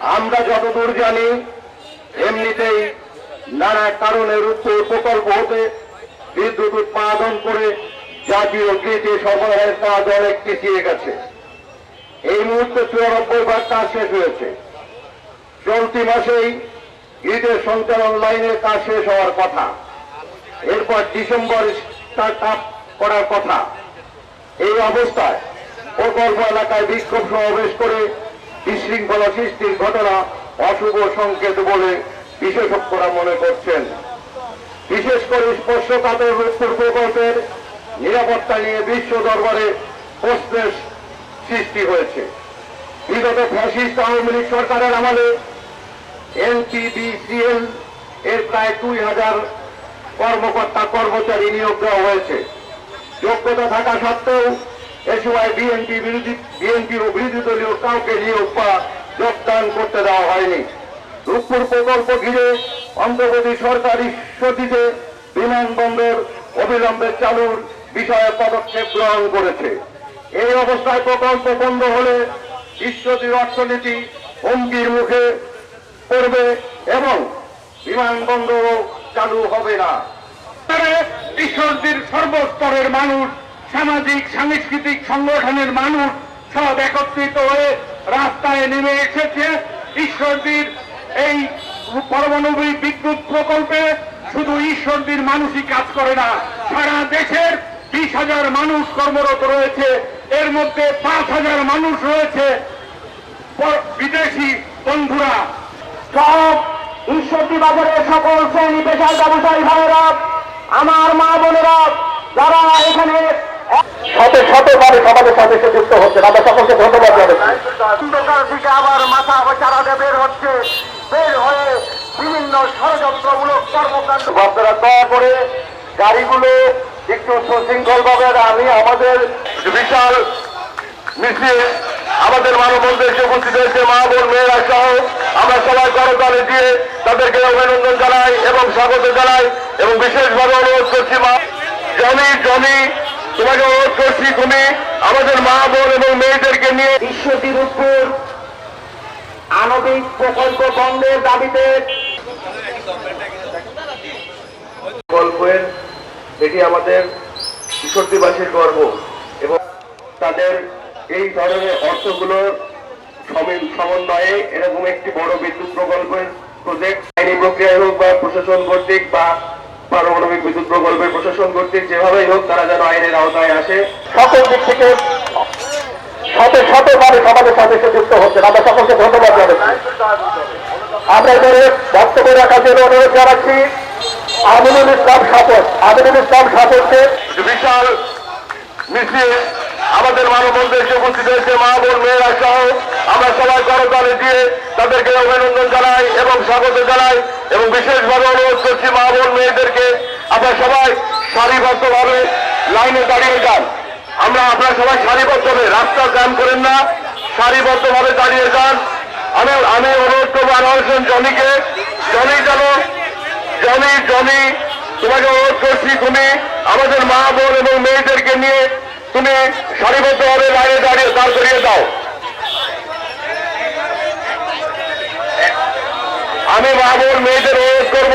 আমরা যতদূর জানি, এমনিতেই নানা কারণের উপর প্রকল্প হতে বিদ্যুৎ উৎপাদন করে জাতীয় গ্রিডে সরবরাহের কাজ অনেক পিছিয়ে গেছে। এই মুহূর্তে চুরানব্বই ভাগ কাজ শেষ হয়েছে। চলতি মাসেই গ্রিডের সঞ্চালন লাইনের কাজ শেষ হওয়ার কথা। এরপর ডিসেম্বর স্টার্ট আপ করার কথা। এই অবস্থায় প্রকল্প এলাকায় বিক্ষোভ সমাবেশ করে বিশৃঙ্খলা সৃষ্টির ঘটনা অশুভ সংকেত বলে বিশেষজ্ঞরা মনে করছেন। বিশেষ করে স্পর্শকাতর রূপপুর প্রকল্পের নিরাপত্তা নিয়ে বিশ্ব দরবারে প্রশ্নের সৃষ্টি হয়েছে। বিগত ফ্যাসিস্ট আওয়ামী লীগ সরকারের আমলে এনপিবিসিএল এর প্রায় দুই হাজার কর্মকর্তা কর্মচারী নিয়োগ দেওয়া হয়েছে। যোগ্যতা থাকা সত্ত্বেও এ সময় বিএনপি বিরোধী বিএনপি ও বিরোধী দলীয় কাউকে নিয়োগ বা যোগদান করতে দেওয়া হয়নি। রূপপুর প্রকল্প ঘিরে অন্তর্বর্তী সরকারি সতীতে বিমানবন্দর অবিলম্বে চালুর বিষয়ে পদক্ষেপ গ্রহণ করেছে। এই অবস্থায় প্রকল্প বন্ধ হলে বিশ্বজির অর্থনীতি হুমকির মুখে পড়বে এবং বিমানবন্দরও চালু হবে না। ঈশ্বরদীর সর্বস্তরের মানুষ সামাজিক, সাংস্কৃতিক সংগঠনের মানুষ সব একত্রিত হয়ে রাস্তায় নেমে এসেছে। ঈশ্বরদীর এই পারমাণবিক বিদ্যুৎ প্রকল্পে শুধু ঈশ্বরদীর মানুষই কাজ করে না, সারা দেশের বিশ হাজার মানুষ কর্মরত রয়েছে। এর মধ্যে পাঁচ হাজার মানুষ রয়েছে বিদেশি বন্ধুরা। সব ঈশ্বরদী বাজারের সকল শ্রেণি পেশার ব্যবসায়ী ভাইয়েরা, আমার মা বোনেরা, যারা এখানে শত সমাজের সাথে এসে যুক্ত হচ্ছে। আমরা সকলকে ধন্যবাদ জানাচ্ছি। অন্ধকার থেকে আবার মাথা বের হচ্ছে। বের হয়ে বিভিন্ন ষড়যন্ত্রমূলক কর্মকাণ্ড। আপনারা দয়া করে গাড়িগুলো একটু সুশৃঙ্খল ভাবে আমি আমাদের বিশাল মিছিল আমাদের মানববন্ধে এসে উপস্থিত হয়েছে। মা বোন মেয়েরা সহ আমরা সবাই করতালে দিয়ে তাদেরকে অভিনন্দন জানাই এবং স্বাগত জানাই এবং বিশেষভাবে অনুরোধ করছি মা জমি জমি তোমাকে অনুরোধ করছি তুমি আমাদের মা বোন এবং মেয়েদেরকে নিয়ে বিশ্বটির উপর আণবিক প্রকল্প বন্ধের দাবিতে প্রকল্পের এটি আমাদের কিশোরদীবাসীর গর্ব এবং তাদের এই ধরনের অর্থগুলোর সমন্বয়ে এরকম একটি বড় বিদ্যুৎ প্রকল্পের প্রজেক্ট আইনি প্রক্রিয়ায় হোক বা প্রশাসন কর্তৃক বা পারমাণবিক বিদ্যুৎ প্রকল্পের প্রশাসন কর্তৃক যেভাবেই হোক তারা যেন আইনের আওতায় আসে। সকল দিক থেকে শত শতভাবে সমাজের সাথে এসে যুক্ত হচ্ছেন। আমরা সকলকে ধন্যবাদ জানাচ্ছি। আমরা এবারে বক্তব্য রাখার জন্য অনুরোধ জানাচ্ছি। আমিনুল ইসলাম সাপত আমিনুল ইসলাম সাপতকে বিশাল মিছিল আমাদের মানববন্ধে এসে উপস্থিত হয়েছে মা বোন মেয়েরা সহ। আমরা সবাই করতালে দিয়ে তাদেরকে অভিনন্দন জানাই এবং স্বাগত জানাই এবং বিশেষভাবে অনুরোধ করছি বোন মেয়েদেরকে আপনারা সবাই সারিবদ্ধভাবে লাইনে দাঁড়িয়ে যান। আমরা আপনারা সবাই সারিবদ্ধভাবে রাস্তা জ্যাম করেন না, সারিবদ্ধভাবে দাঁড়িয়ে যান। আমি আমি অনুরোধ করব আনোয়ার হোসেন জনিকে। জনি যেন জমি জমি তোমাকে অনুরোধ করছি তুমি আমাদের মা বোন এবং মেয়েদেরকে নিয়ে তুমি সারিবদ্ধভাবে লাইনে দাঁড়িয়ে দাঁড় করিয়ে দাও। আমি মা বোন মেয়েদের অনুরোধ করব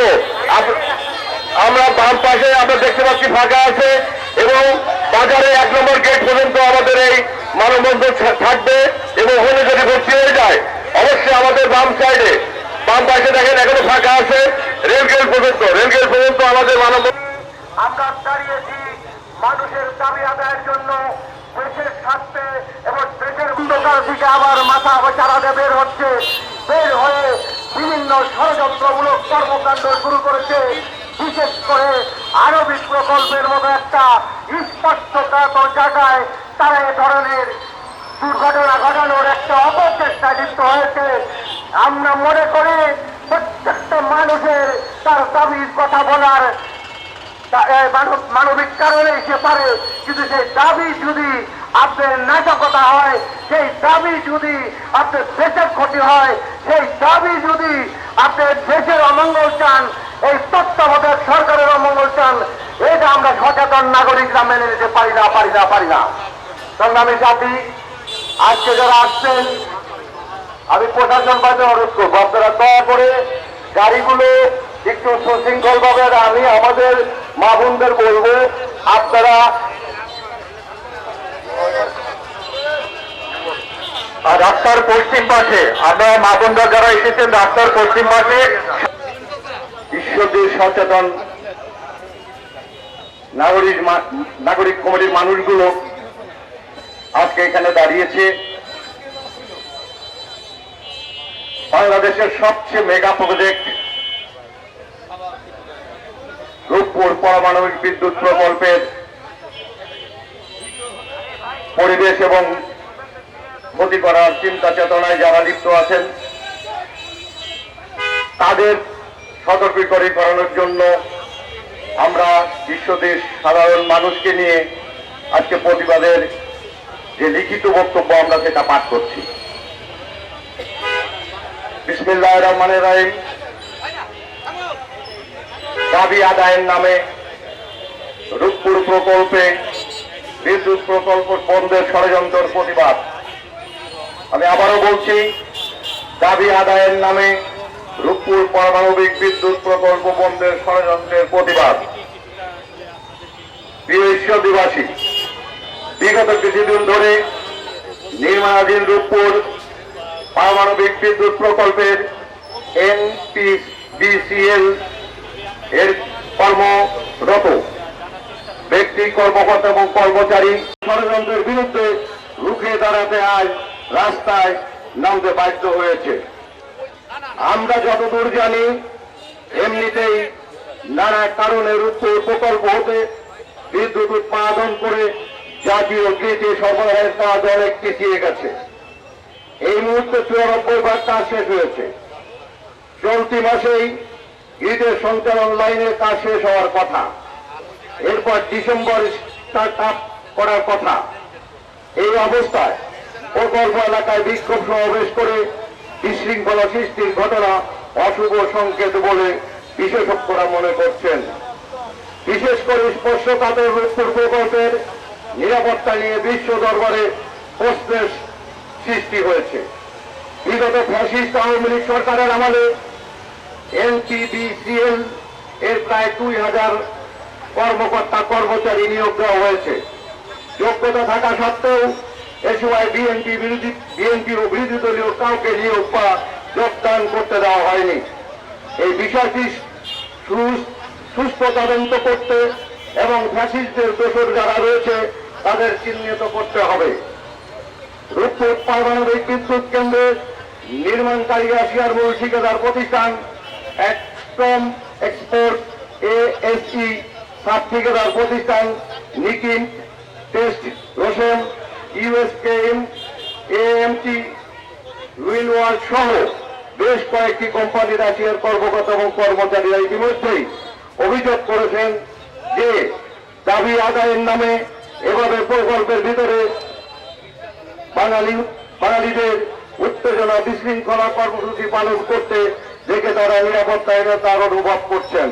আমরা বাম পাশে আমরা দেখতে পাচ্ছি ফাঁকা আছে এবং বাজারে এক নম্বর গেট পর্যন্ত আমাদের এই মানববন্ধন থাকবে এবং হলে যদি ভর্তি হয়ে যায়, অবশ্যই আমাদের বাম সাইডে, বাম পাশে দেখেন এখনও ফাঁকা আছে রেলগেট পর্যন্ত রেলগেট পর্যন্ত আমাদের মানব আমরা দাঁড়িয়েছি মানুষের দাবি আদায়ের জন্য, দেশের স্বার্থে এবং দেশের অন্ধকার দিকে আবার মাথা চারাতে বের হচ্ছে। বের হয়ে বিভিন্ন ষড়যন্ত্রমূলক কর্মকাণ্ড শুরু করেছে। বিশেষ করে আরবিক প্রকল্পের মতো একটা স্পষ্টতার জায়গায় তারা এ ধরনের দুর্ঘটনা ঘটানোর একটা অপচেষ্টা লিপ্ত হয়েছে। আমরা মনে করি প্রত্যেকটা মানুষের তার দাবির কথা বলার মানবিক কারণে সে পারে। কিন্তু সেই দাবি যদি আপনার নাটকতা হয়, সেই দাবি যদি আপনার দেশের ক্ষতি হয়, সেই দাবি যদি আপনার দেশের অমঙ্গল চান এই তত্ত্বাবধায়ক সরকারের অমঙ্গল চান এটা আমরা সচেতন নাগরিকরা মেনে নিতে পারি না পারি না পারি না। সংগ্রামী জাতি, আজকে যারা আসছেন, আমি প্রশাসন বাজে অনুরোধ করব, আপনারা দয়া করে গাড়িগুলো একটু সুশৃঙ্খল ভাবে আমি আমাদের মা বোনদের বলব, আপনারা রাস্তার পশ্চিম পাশে আপনারা মা বোনরা যারা এসেছেন রাস্তার পশ্চিম পাশে ঈশ্বরদের সচেতন নাগরিক নাগরিক কমিটির মানুষগুলো আজকে এখানে দাঁড়িয়েছে। বাংলাদেশের সবচেয়ে মেগা প্রজেক্ট রূপপুর পারমাণবিক বিদ্যুৎ প্রকল্পের পরিবেশ এবং ক্ষতি করার চিন্তা চেতনায় যারা লিপ্ত আছেন, তাদের সতর্কীকরণ করানোর জন্য আমরা বিশ্বদেশ সাধারণ মানুষকে নিয়ে আজকে প্রতিবাদের যে লিখিত বক্তব্য আমরা সেটা পাঠ করছি। বিসমিল্লাহ রহমানের রাহিম। দাবি আদায়ের নামে রূপপুর প্রকল্পে বিদ্যুৎ প্রকল্প বন্ধের ষড়যন্ত্রের প্রতিবাদ। আমি আবারও বলছি, দাবি আদায়ের নামে রূপপুর পারমাণবিক বিদ্যুৎ প্রকল্প বন্ধের ষড়যন্ত্রের প্রতিবাদ। প্রিয় বিগত কিছুদিন ধরে নির্মাণাধীন রূপপুর পারমাণবিক বিদ্যুৎ প্রকল্পের এনপিবিসিএল এর কর্মরত ব্যক্তি, কর্মকর্তা এবং কর্মচারী ষড়যন্ত্রের বিরুদ্ধে রুখে দাঁড়াতে আজ রাস্তায় নামতে বাধ্য হয়েছে। আমরা যতদূর জানি, এমনিতেই নানা কারণের উত্তর প্রকল্প হতে বিদ্যুৎ উৎপাদন করে জাতীয় গ্রিডে সরবরাহের কাজ অনেক পিছিয়ে গেছে। এই মুহূর্তে চুরানব্বই ভাগ কাজ শেষ হয়েছে। চলতি মাসেই গ্রিডের সঞ্চালন লাইনের কাজ শেষ হওয়ার কথা। এরপর ডিসেম্বর স্টার্ট আপ করার কথা। এই অবস্থায় প্রকল্প এলাকায় বিক্ষোভ সমাবেশ করে বিশৃঙ্খলা সৃষ্টির ঘটনা অশুভ সংকেত বলে বিশেষজ্ঞরা মনে করছেন। বিশেষ করে স্পর্শকাতর রূপপুর প্রকল্পের নিরাপত্তা নিয়ে বিশ্ব দরবারে প্রশ্নের সৃষ্টি হয়েছে। বিগত ফ্যাসিস্ট আওয়ামী লীগ সরকারের আমলে এনপিবিসিএল এর প্রায় দুই হাজার কর্মকর্তা কর্মচারী নিয়োগ দেওয়া হয়েছে। যোগ্যতা থাকা সত্ত্বেও এ সময় বিএনপি বিরোধী বিএনপির বিরোধী দলীয় কাউকে নিয়োগ বা যোগদান করতে দেওয়া হয়নি। এই বিষয়টি সুস্থ তদন্ত করতে এবং ফ্যাসিস্টদের দোষর যারা রয়েছে, তাদের চিহ্নিত করতে হবে। রূপপুর পারমাণবিক বিদ্যুৎ কেন্দ্রের নির্মাণকারী রাশিয়ার মূল ঠিকাদার প্রতিষ্ঠান একটম এক্সপোর্ট এএসই সাব ঠিকাদার প্রতিষ্ঠান নিকিন টেস্ট রোশেম ইউএসকেএম এএমটি উইলওয়ার্ড সহ বেশ কয়েকটি কোম্পানি রাশিয়ার কর্মকর্তা এবং কর্মচারীরা ইতিমধ্যেই অভিযোগ করেছেন যে দাবি আদায়ের নামে এভাবে প্রকল্পের ভিতরে বাঙালি, বাঙালিদের উত্তেজনা বিশৃঙ্খলা কর্মসূচি পালন করতে দেখে তারা নিরাপত্তাহীনতার অনুভব করছেন।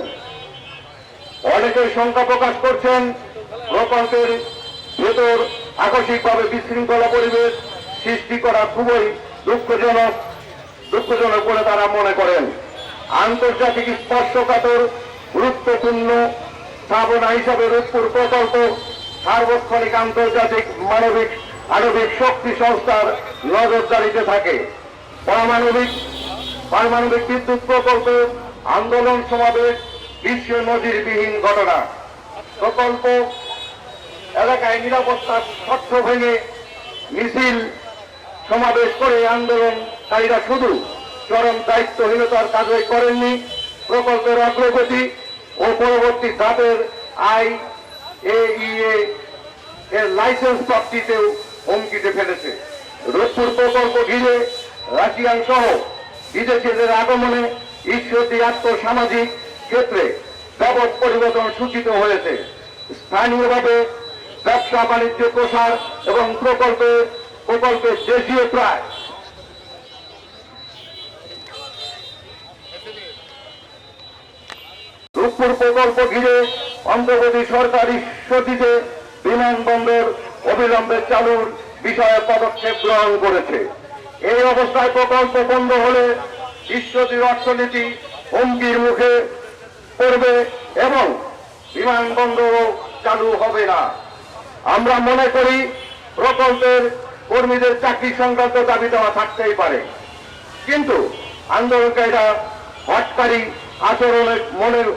অনেকেই শঙ্কা প্রকাশ করছেন প্রকল্পের ভেতর আকস্মিকভাবে বিশৃঙ্খলা পরিবেশ সৃষ্টি করা খুবই দুঃখজনক দুঃখজনক বলে তারা মনে করেন। আন্তর্জাতিক স্পর্শকাতর, গুরুত্বপূর্ণ স্থাপনা হিসাবে রূপপুর প্রকল্প সার্বক্ষণিক আন্তর্জাতিক মানবিক, আণবিক শক্তি সংস্থার নজরদারিতে থাকে। পারমাণবিক পারমাণবিক বিদ্যুৎ প্রকল্প, আন্দোলন সমাবেশ, বিশ্ব নজিরবিহীন ঘটনা। প্রকল্প এলাকায় নিরাপত্তার শর্ত ভেঙে মিছিল, সমাবেশ করে আন্দোলনকারীরা শুধু চরম দায়িত্বহীনতার কাজই করেননি প্রকল্পের অগ্রগতি ও পরবর্তী ধাপের আই এইএ এর লাইসেন্স প্রাপ্তিতেও হুমকিতে ফেলেছে। রূপপুর প্রকল্প ঘিরে রাশিয়ান সহ বিদেশিদের আগমনে ঈশ্বরদী আত্মসামাজিক ক্ষেত্রে ব্যাপক পরিবর্তন সূচিত হয়েছে। স্থানীয়ভাবে ব্যবসা বাণিজ্য প্রসার এবং প্রকল্পে প্রকল্পের দেশীয় প্রায়। রূপপুর প্রকল্প ঘিরে অন্তর্বর্তী সরকারি সচিবে বিমানবন্দর অবিলম্বে চালুর বিষয়ে পদক্ষেপ গ্রহণ করেছে। এই অবস্থায় প্রকল্প বন্ধ হলে বিশ্বজির অর্থনীতি হুমকির মুখে পড়বে এবং বিমানবন্দরও চালু হবে না। আমরা মনে করি প্রকল্পের কর্মীদের চাকরি সংক্রান্ত দাবি দেওয়া থাকতেই পারে। কিন্তু আন্দোলনকারীরা হটকারী আচরণে মনের,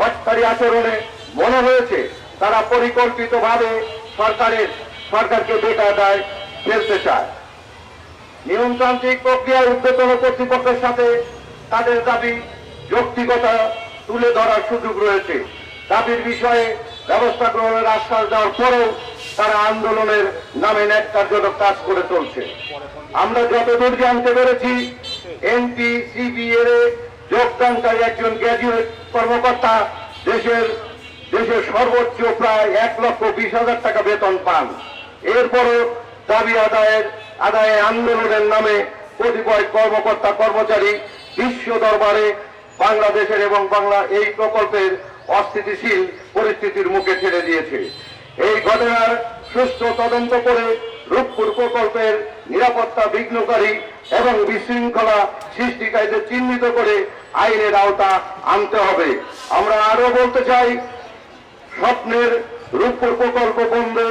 হটকারী আচরণে মনে হয়েছে, তারা পরিকল্পিতভাবে সরকারের, সরকারকে বেকার দায় ফেলতে চায়। নিয়মতান্ত্রিক প্রক্রিয়ায় উদ্যোতন কর্তৃপক্ষের সাথে তাদের দাবি যৌক্তিকতা তুলে ধরার সুযোগ রয়েছে। দাবির বিষয়ে ব্যবস্থা গ্রহণের আশ্বাস দেওয়ার পরেও তারা আন্দোলনের নামে ন্যাক্কারজনক কাজ করে চলছে। আমরা যতদূর জানতে পেরেছি এনপি সিবিএর যোগদানকারী একজন গ্র্যাজুয়েট কর্মকর্তা দেশের দেশের সর্বোচ্চ প্রায় এক লক্ষ বিশ হাজার টাকা বেতন পান। এরপরও দাবি আদায়ের আদায়ে আন্দোলনের নামে কতিপয় কর্মকর্তা, কর্মচারী বিশ্ব দরবারে বাংলাদেশের এবং বাংলা এই প্রকল্পের অস্থিতিশীল পরিস্থিতির মুখে ছেড়ে দিয়েছে। এই ঘটনার সুষ্ঠু তদন্ত করে রূপপুর প্রকল্পের নিরাপত্তা বিঘ্নকারী এবং বিশৃঙ্খলা সৃষ্টিকারীদের চিহ্নিত করে আইনের আওতা আনতে হবে। আমরা আরও বলতে চাই, স্বপ্নের রূপপুর প্রকল্প বন্ধে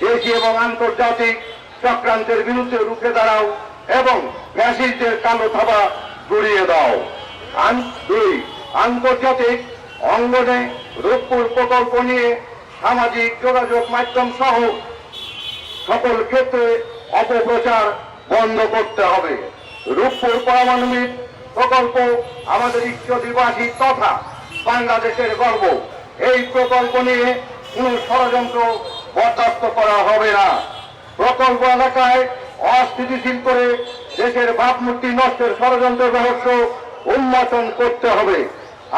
দেশীয় এবং আন্তর্জাতিক চক্রান্তের বিরুদ্ধে রুখে দাঁড়াও এবং ফ্যাসিস্টদের কালো থাবা গুড়িয়ে দাও। দুই, আন্তর্জাতিক অঙ্গনে রূপপুর প্রকল্প নিয়ে সামাজিক যোগাযোগ মাধ্যম সহ সকল ক্ষেত্রে অপপ্রচার বন্ধ করতে হবে। রূপপুর পারমাণবিক প্রকল্প আমাদের ইষ্টদিবাসী তথা বাংলাদেশের গর্ব। এই প্রকল্প নিয়ে কোন ষড়যন্ত্র বরদাস্ত করা হবে না। প্রকল্প এলাকায় অস্থিতিশীল করে দেশের ভাবমূর্তি নষ্টের ষড়যন্ত্র রহস্য উন্মোচন করতে হবে।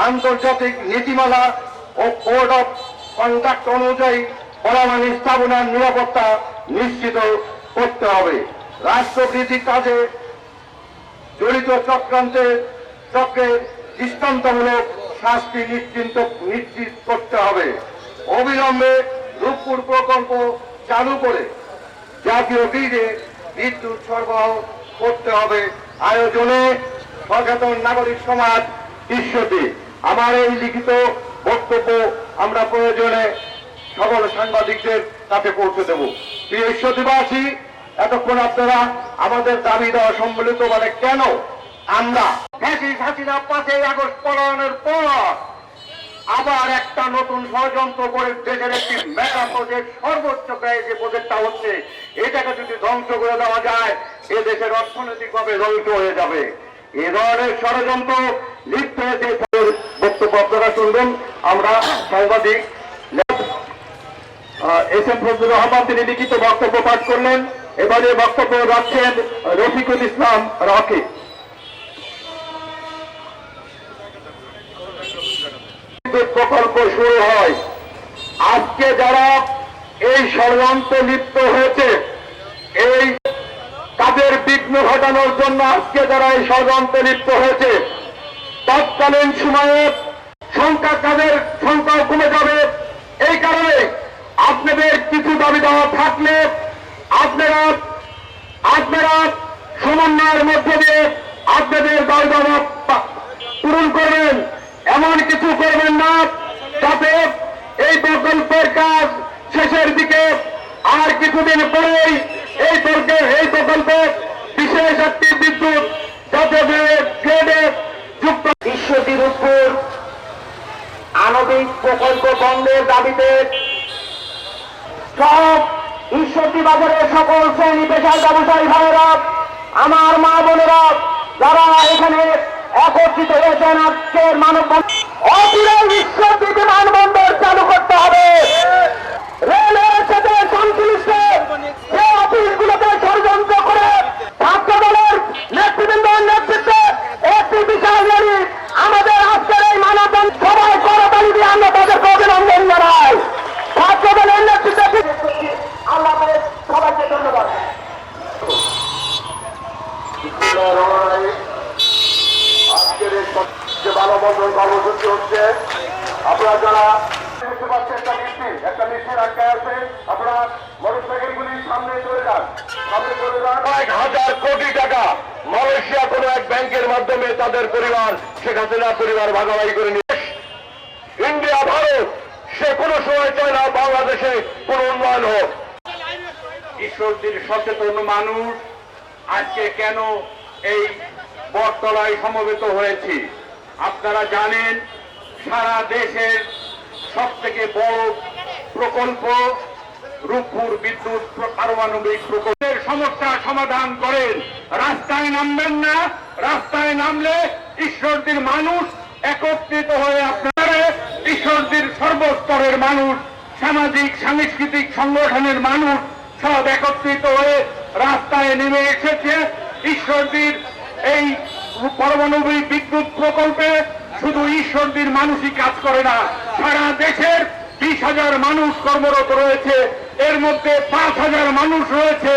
আন্তর্জাতিক নীতিমালা ও কোড অফ কন্ডাক্ট অনুযায়ী পরমাণু স্থাপনার নিরাপত্তা নিশ্চিত করতে হবে। রাষ্ট্রকৃতিক কাজে জড়িত চক্রান্তের চক্রের দৃষ্টান্তমূলক শাস্তি নিশ্চিন্ত নিশ্চিত করতে হবে। অবিলম্বে রূপপুর প্রকল্প চালু করে জাতীয় গ্রিডে বিদ্যুৎ সরবরাহ করতে হবে। আয়োজনে সচেতন নাগরিক সমাজ ঈশ্বরী আমার এই লিখিত বক্তব্য আমরা প্রয়োজনে সকল সাংবাদিকদের কাছে পৌঁছে দেব। প্রিয় ঈশ্বরদীবাসী, এতক্ষণ আপনারা আমাদের দাবি দেওয়া সম্মিলিত মানে কেন আমরা পাঁচই আগস্ট পলায়নের পর আবার একটা নতুন ষড়যন্ত্র করে দেশের একটি মেগা প্রজেক্ট সর্বোচ্চ ব্যয় যে প্রজেক্টটা হচ্ছে, এটাকে যদি ধ্বংস করে দেওয়া যায়, এ দেশের অর্থনৈতিকভাবে ধ্বংস হয়ে যাবে। এ ধরনের ষড়যন্ত্র লিপ্ত হয়েছে বক্তব্য আপনারা শুনবেন। আমরা সাংবাদিক এস এম ফজলুর রহমান, তিনি লিখিত বক্তব্য পাঠ করলেন। এবারে বক্তব্য রাখছেন রফিকুল ইসলাম রকি। প্রকল্প শুরু হয়। আজকে যারা এই ষড়যন্ত্র লিপ্ত হয়েছে, এই কাজের বিঘ্ন ঘটানোর জন্য আজকে যারা এই ষড়যন্ত্র লিপ্ত হয়েছে, তৎকালীন সময়ে সংখ্যা কাজের সংখ্যা কমে যাবে। এই কারণে আপনাদের কিছু দাবি দেওয়া থাকলে আপনারা আপনারা সমন্বয়ের মধ্যে দিয়ে আপনাদের দাবি দেওয়া পূরণ করবেন। এমন কিছু করবেন না, যাতে এই প্রকল্পের কাজ শেষের দিকে আর কিছুদিন পরেই এই এই প্রকল্পে বিশেষ একটি বিদ্যুৎ যাতে গ্রেডে যুক্ত বিশ্বটির উপর আণবিক প্রকল্প বন্ধের দাবিতে সব ঈশ্বরদী বাজারের সকল শ্রেণি পেশার ব্যবসায়ী ভাইয়েরা, আমার মা বোনেরা, যারা এখানে একত্রিত হয়েছেন আজকের মানব অচিরেই ঈশ্বরদী বিমানবন্দর চালু করতে হবে। রেলের সাথে সংশ্লিষ্ট যে অফিসগুলোতে ষড়যন্ত্র করে ছাত্র দলের নেতৃবৃন্দের নেতৃত্বে একটি বিশাল র্যালি আমাদের আজকের এই মানব সবাই করতালি দিয়ে আমরা তাদেরকে অভিনন্দন জানাই ছাত্র দলের নেতৃত্বে আল্লাহ হাফেজ। সবাইকে ধন্যবাদ আজকের এই যে মানববন্ধন কর্মসূচি হচ্ছে আপনারা যারা দেখতে পাচ্ছেন একটা মিছিল একটা মিছিল আটকে আছে আপনারা মোটর সাইকেলগুলি সামনে চলে যান সামনে চলে যান কয়েক হাজার কোটি টাকা মালয়েশিয়া কোনো এক ব্যাংকের মাধ্যমে তাদের পরিবার, শেখ হাসিনা পরিবার ভাগাভাগি করে নিয়ে ইন্ডিয়া, ভারত, সে কোনো সময় চায় না বাংলাদেশে কোনো উন্নয়ন হোক। ঈশ্বরদীর সচেতন মানুষ, আজকে কেন এই বটতলায় সমবেত হয়েছি? আপনারা জানেন, সারা দেশের সব থেকে বড় প্রকল্প রূপপুর বিদ্যুৎ পারমাণবিক প্রকল্পের সমস্যা সমাধান করেন। রাস্তায় নামবেন না, রাস্তায় নামলে ঈশ্বরদীর মানুষ একত্রিত হয়ে আপনারা ঈশ্বরদীর সর্বস্তরের মানুষ, সামাজিক, সাংস্কৃতিক সংগঠনের মানুষ সব একত্রিত হয়ে রাস্তায় নেমে এসেছে। ঈশ্বরদীর এই পারমাণবিক বিদ্যুৎ প্রকল্পে শুধু ঈশ্বরদীর মানুষই কাজ করে না, সারা দেশের বিশ হাজার মানুষ কর্মরত রয়েছে। এর মধ্যে পাঁচ হাজার মানুষ রয়েছে।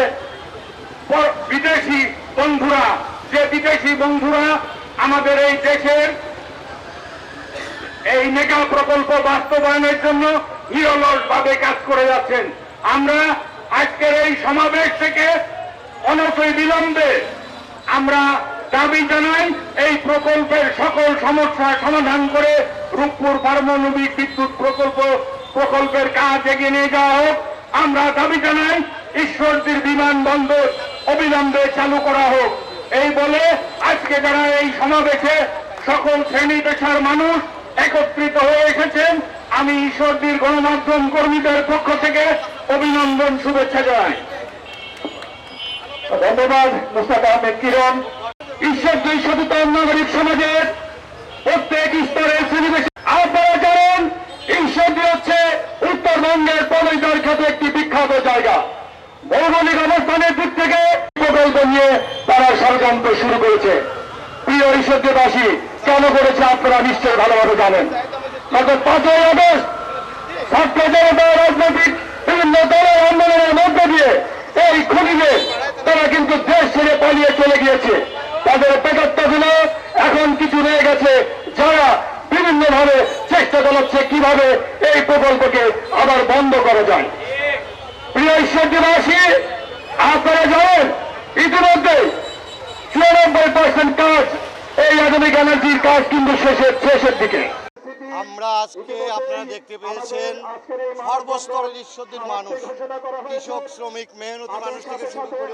বিদেশি বন্ধুরা, যে বিদেশি বন্ধুরা আমাদের এই দেশের এই মেগা প্রকল্প বাস্তবায়নের জন্য নিরলস ভাবে কাজ করে যাচ্ছেন। আমরা আজকের এই সমাবেশ থেকে অনতই বিলম্বে আমরা দাবি জানাই, এই প্রকল্পের সকল সমস্যা সমাধান করে রূপপুর পারমাণবিক বিদ্যুৎ প্রকল্প প্রকল্পের কাজ এগিয়ে নিয়ে যাওয়া হোক। আমরা দাবি জানাই ঈশ্বরদীর বিমানবন্দর অবিলম্বে চালু করা হোক। এই বলে আজকে যারা এই সমাবেশে সকল শ্রেণি পেশার মানুষ একত্রিত হয়ে এসেছেন, আমি ঈশ্বরদীর গণমাধ্যম কর্মীদের পক্ষ থেকে অভিনন্দন, শুভেচ্ছা জানাই। ধন্যবাদ, মুস্তাফা আহমেদ কিরণ। ঈশ্বরদী সচেতন নাগরিক সমাজের প্রত্যেক স্তরের শ্রেণীবেশী আপনারা জানেন ঈশ্বরদী হচ্ছে উত্তরবঙ্গের পদৈদার খাতে একটি বিখ্যাত জায়গা। ভৌগোলিক অবস্থানের দিক থেকে প্রকল্প নিয়ে তারা ষড়যন্ত্র শুরু করেছে। প্রিয় ঈশ্বরদীবাসী কেন করেছে আপনারা নিশ্চয়ই ভালোভাবে জানেন। গত পাঁচই আগস্ট ছাত্র জনতা রাজনৈতিক বিভিন্ন দলের আন্দোলনের মধ্যে দিয়ে এই খুনিকে তারা কিন্তু দেশ ছেড়ে পালিয়ে চলে গিয়েছে। তাদের বেকারটা এখন কিছু রয়ে গেছে যারা বিভিন্ন ভাবে চেষ্টা চালাচ্ছে কীভাবে এই প্রকল্পকে আবার বন্ধ করা যায়। প্রিয় ঈশ্বরদীবাসী আপনারা জানেন ইতিমধ্যে চুরানব্বই পার্সেন্ট কাজ এই আধুনিক এনার্জির কাজ কিন্তু শেষের শেষের দিকে। আমরা আজকে আপনারা দেখতে পেয়েছেন সর্বস্তরের ঈশ্বরদের মানুষ কৃষক শ্রমিক মেহনতি মানুষ থেকে শুরু করে